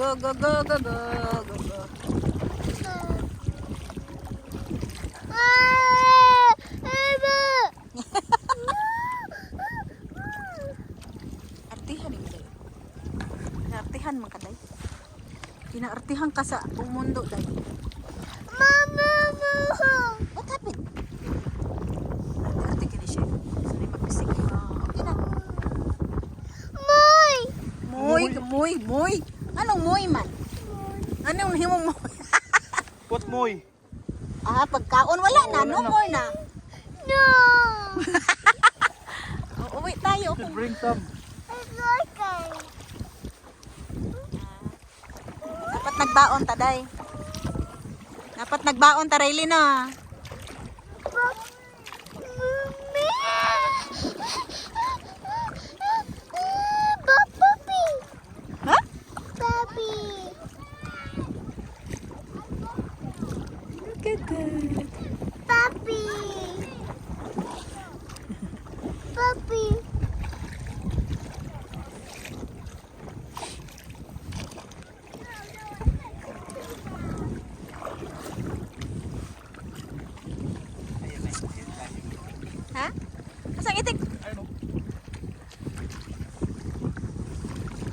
Go, go, go, go, go, go, go. Artihan yung day. Artihan man ka day. Kinaartihan ka sa buong mundo day. Mama mo! What happened? Ka ni siya. Sorry. Okay na. Moy! Moy, moy, moy. Anong moy man? Anong himong moy? What's moy? Ah, pagkaon wala na. No more na. No! O, Uwi tayo. Should bring some. Dapat nagbaon ta, day. Dapat nagbaon ta, Riley na. That. Papi! Papi! Ha? Asang itik?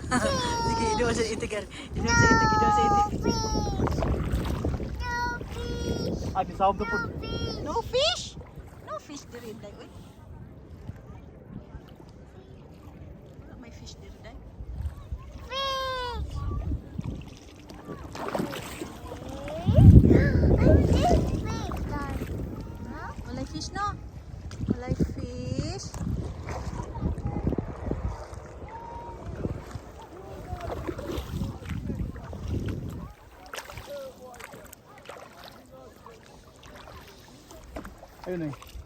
Sige, ido sa itik. Ido sa itik, Ah, di sound po. No fish? No fish diri day. Uy. Wala may fish diri day. Walay fish no? Walay fish. Ayun eh.